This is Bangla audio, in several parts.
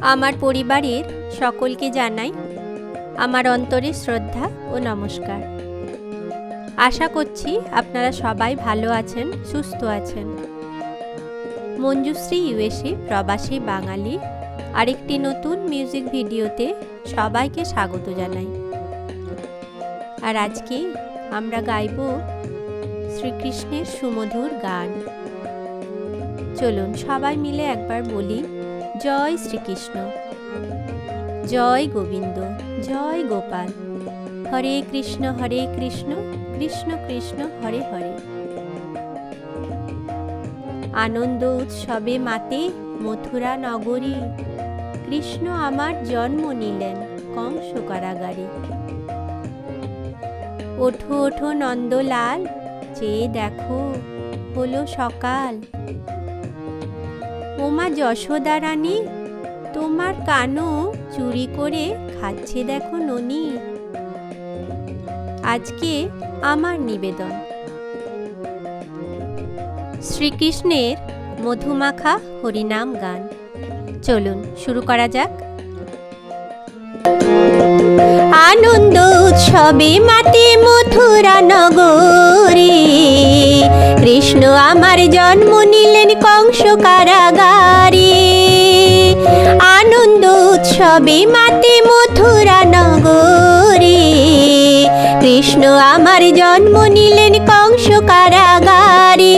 আমার পরিবারের সকলকে জানাই আমার অন্তরে শ্রদ্ধা ও নমস্কার। আশা করছি আপনারা সবাই ভালো আছেন, সুস্থ আছেন। মঞ্জুশ্রী ইউএসএ প্রবাসী বাঙালি আরেকটি নতুন মিউজিক ভিডিওতে সবাইকে স্বাগত জানাই। আর আজকে আমরা গাইব শ্রীকৃষ্ণের সুমধুর গান। চলুন সবাই মিলে একবার বলি জয় শ্রীকৃষ্ণ। জয় গোবিন্দ, জয় গোপাল। হরে কৃষ্ণ হরে কৃষ্ণ কৃষ্ণ কৃষ্ণ, হরে হরে। আনন্দ উৎসবে মাতে মথুরা নগরী। কৃষ্ণ আমার জন্ম নিলেন কংস কারাগারে ওঠো ওঠো নন্দলাল, চেয়ে দেখো, হলো সকাল। ওমা যশোদা রানী, তোমার কানও চুরি করে খাচ্ছে দেখো ননি। আজকে আমার নিবেদন। শ্রীকৃষ্ণের মধুমাখা হরিনাম গান। চলুন, শুরু করা যাক। উৎসবে মাতে মথুরা নগরে। কৃষ্ণ আমার জন্ম নিলেন কংস কারাগারে। আনন্দ উৎসবে মাতে মথুরা নগরে। কৃষ্ণ আমার জন্ম নিলেন কংস কারাগারে।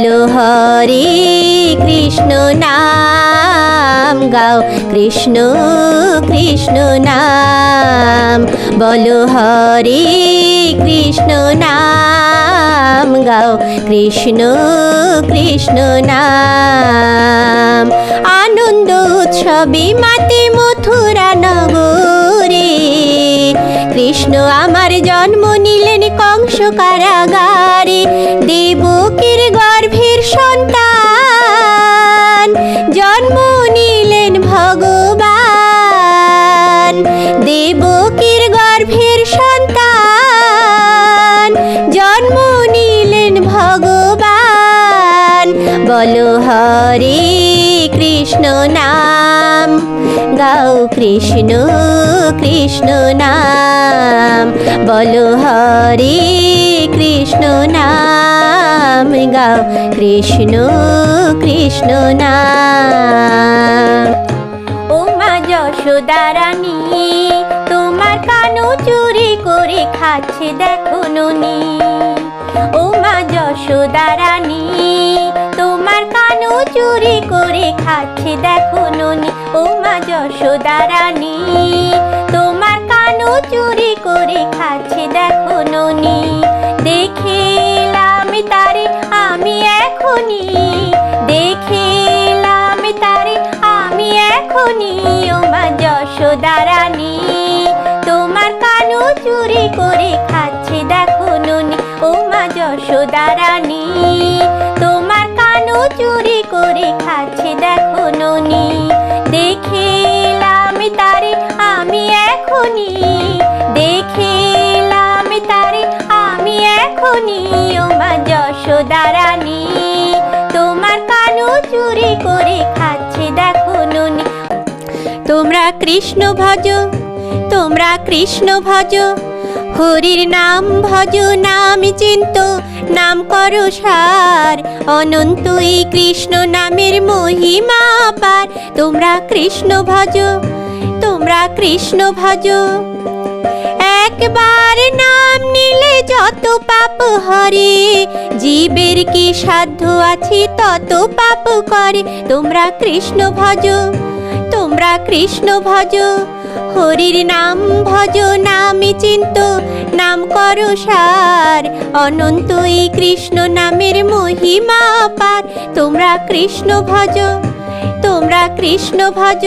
বলো হরে কৃষ্ণ নাম, গাও কৃষ্ণ কৃষ্ণ নাম। বলো হরে কৃষ্ণ নাম, গাও কৃষ্ণ কৃষ্ণ নাম। আনন্দ উৎসবে মাতে মথুরা নগরে, কৃষ্ণ আমার জন্ম নিলেন কংস কারাগারে। দেবকীর হরে কৃষ্ণ নাম, গাও কৃষ্ণ কৃষ্ণ নাম, বলো হরে কৃষ্ণ নাম, গাও কৃষ্ণ কৃষ্ণ নাম। ও মা যশোদারানী তোমার কানো চুরি করে খাচ্ছে দেখো ননি। ও মা যশোদারানী চুরি করে খাচ্ছে, দেখো ননি। ও মা যশোদারানী তোমার কানু চুরি করে খাচ্ছে, দেখো ননি। দেখিলাম তারে আমি এখনই দেখিলাম তারে আমি এখনই ও মা যশোদারানী তোমার কানু চুরি করে খাচ্ছে করে খাচ্ছে, দেখো ননি। দেখিলাম তারে আমি এখনই দেখিলাম তারে আমি এখনই ও মা যশোদারানী তোমার কানু চুরি করে খাচ্ছে, দেখো ননি। তোমরা কৃষ্ণ ভজ তোমরা কৃষ্ণ ভজ হরির নাম ভজ, নাম চিন্ত, নাম করো সার। অনন্ত এই কৃষ্ণ নামের মহিমা পার তোমরা কৃষ্ণ ভজ, তোমরা কৃষ্ণ ভজ। একবার নাম নিলে যত পাপ হরে, জীবের কি সাধ্য আছে তত পাপ করে। তোমরা কৃষ্ণ ভজ। তোমরা কৃষ্ণ ভজ, হরির নাম ভজ, নামে চিন্ত, নাম করো সার। অনন্ত এই কৃষ্ণ নামের মহিমা পার। তোমরা কৃষ্ণ ভজ, তোমরা কৃষ্ণ ভজ।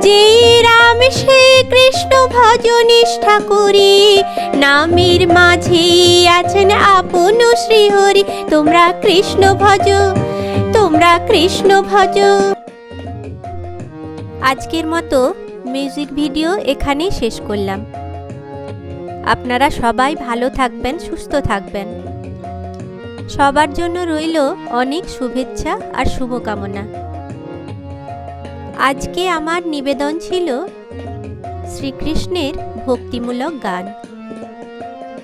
যে রাম সে কৃষ্ণ ভজ নিষ্ঠা করি। নামের মাঝে আছেন আপন শ্রীহরি। তোমরা কৃষ্ণ ভজ, তোমরা কৃষ্ণ ভজ। আজকের মতো মিউজিক ভিডিও এখানেই শেষ করলাম। আপনারা সবাই ভালো থাকবেন, সুস্থ থাকবেন। সবার জন্য রইল অনেক শুভেচ্ছা আর শুভকামনা। আজকে আমার নিবেদন ছিল শ্রীকৃষ্ণের ভক্তিমূলক গান।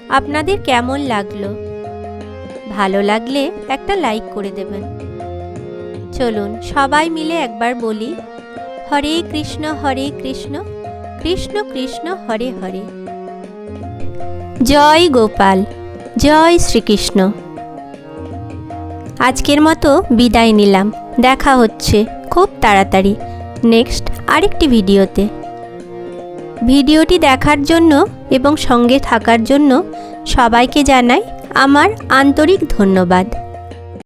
আপনাদের কেমন লাগল? ভালো লাগলে একটা লাইক করে দেবেন। চলুন সবাই মিলে একবার বলি হরে কৃষ্ণ হরে কৃষ্ণ কৃষ্ণ কৃষ্ণ, হরে হরে। জয় গোপাল, জয় শ্রীকৃষ্ণ। আজকের মতো বিদায় নিলাম। দেখা হচ্ছে খুব তাড়াতাড়ি নেক্সট আরেকটি ভিডিওতে। ভিডিওটি দেখার জন্য এবং সঙ্গে থাকার জন্য সবাইকে জানাই আমার আন্তরিক ধন্যবাদ।